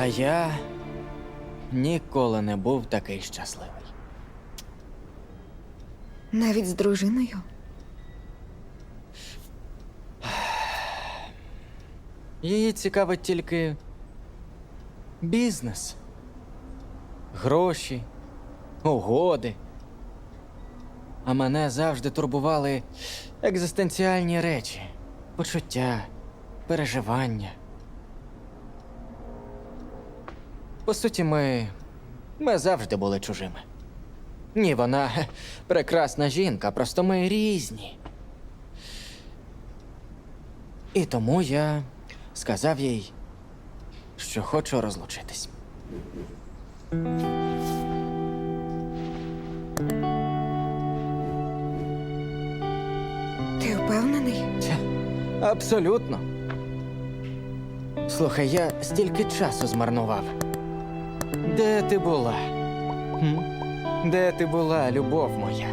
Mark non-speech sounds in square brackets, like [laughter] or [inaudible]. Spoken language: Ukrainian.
А я ніколи не був такий щасливий. Навіть з дружиною. Її цікавить тільки бізнес, гроші, угоди. А мене завжди турбували екзистенціальні речі, почуття, переживання. По суті, ми. ми завжди були чужими. Ні, вона [laughs] прекрасна жінка, просто ми різні. І тому я сказав їй, що хочу розлучитись. Ти впевнений? Абсолютно. Слухай, я стільки часу змарнував. Де ти була? Де ти була, любов моя?